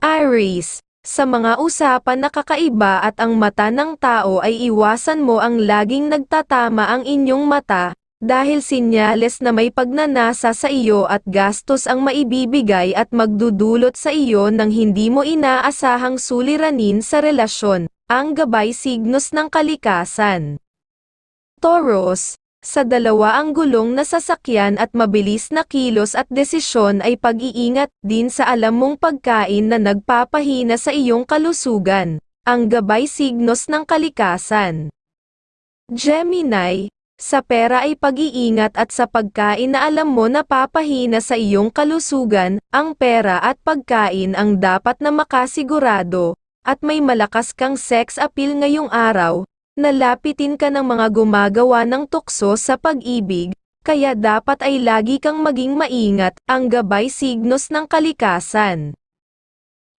Aries, sa mga usapan na kakaiba at ang mata ng tao ay iwasan mo ang laging nagtatama ang inyong mata, dahil sinyales na may pagnanasa sa iyo at gastos ang maibibigay at magdudulot sa iyo ng hindi mo inaasahang suliranin sa relasyon, ang gabay signos ng kalikasan. Taurus, sa dalawa ang gulong na sasakyan at mabilis na kilos at desisyon ay pag-iingat din sa alam mong pagkain na nagpapahina sa iyong kalusugan, ang gabay signos ng kalikasan. Gemini, sa pera ay pag-iingat at sa pagkain na alam mo na papahina sa iyong kalusugan, ang pera at pagkain ang dapat na makasigurado, at may malakas kang sex appeal ngayong araw, Nalapitin ka ng mga gumagawa ng tukso sa pag-ibig, kaya dapat ay lagi kang maging maingat, ang gabay signos ng kalikasan.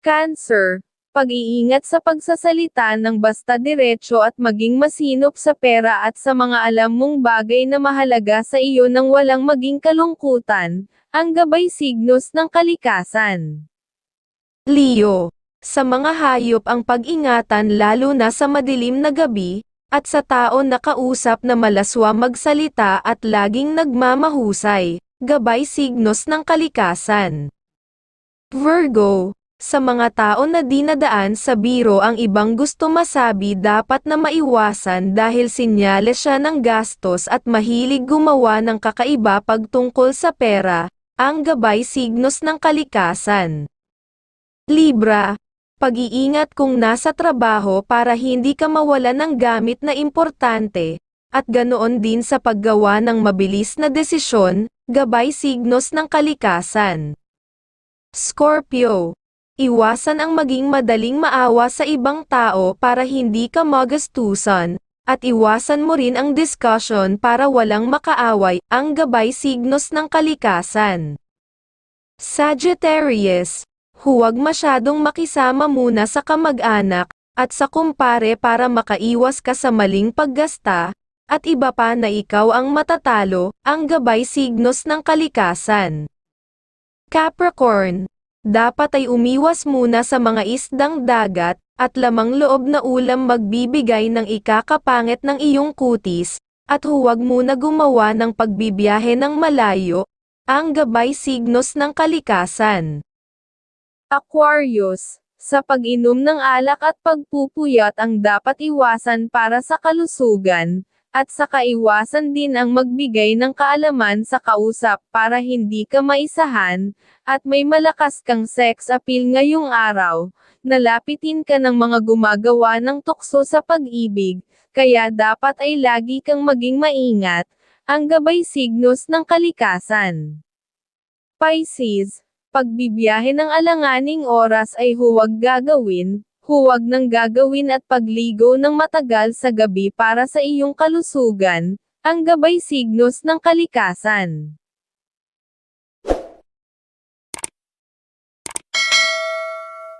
Cancer, pag-iingat sa pagsasalita ng basta diretso at maging masinop sa pera at sa mga alam mong bagay na mahalaga sa iyo nang walang maging kalungkutan, ang gabay signos ng kalikasan. Leo, sa mga hayop ang pag-ingatan lalo na sa madilim na gabi, at sa tao na kausap na malaswa magsalita at laging nagmamahusay, gabay signos ng kalikasan. Virgo, sa mga tao na dinadaan sa biro ang ibang gusto masabi dapat na maiwasan dahil sinyales siya ng gastos at mahilig gumawa ng kakaiba pagtungkol sa pera, ang gabay signos ng kalikasan. Libra, pag-iingat kung nasa trabaho para hindi ka mawala ng gamit na importante, at ganoon din sa paggawa ng mabilis na desisyon, gabay signos ng kalikasan. Scorpio, iwasan ang maging madaling maawa sa ibang tao para hindi ka magastusan, at iwasan mo rin ang discussion para walang makaaway, ang gabay signos ng kalikasan. Sagittarius, huwag masyadong makisama muna sa kamag-anak, at sa kumpare para makaiwas ka sa maling paggasta, at iba pa na ikaw ang matatalo, ang gabay signos ng kalikasan. Capricorn, dapat ay umiwas muna sa mga isdang dagat, at lamang loob na ulam magbibigay ng ikakapangit ng iyong kutis, at huwag muna gumawa ng pagbibiyahe ng malayo, ang gabay signos ng kalikasan. Aquarius, sa pag-inom ng alak at pagpupuyat ang dapat iwasan para sa kalusugan, at sa kaiwasan din ang magbigay ng kaalaman sa kausap para hindi ka maisahan, at may malakas kang sex appeal ngayong araw, nalapitin ka ng mga gumagawa ng tukso sa pag-ibig, kaya dapat ay lagi kang maging maingat, ang gabay signos ng kalikasan. Pisces, pagbibiyahe ng alanganing oras ay huwag gagawin, huwag nang gagawin at pagligo ng matagal sa gabi para sa iyong kalusugan, ang gabay signos ng kalikasan.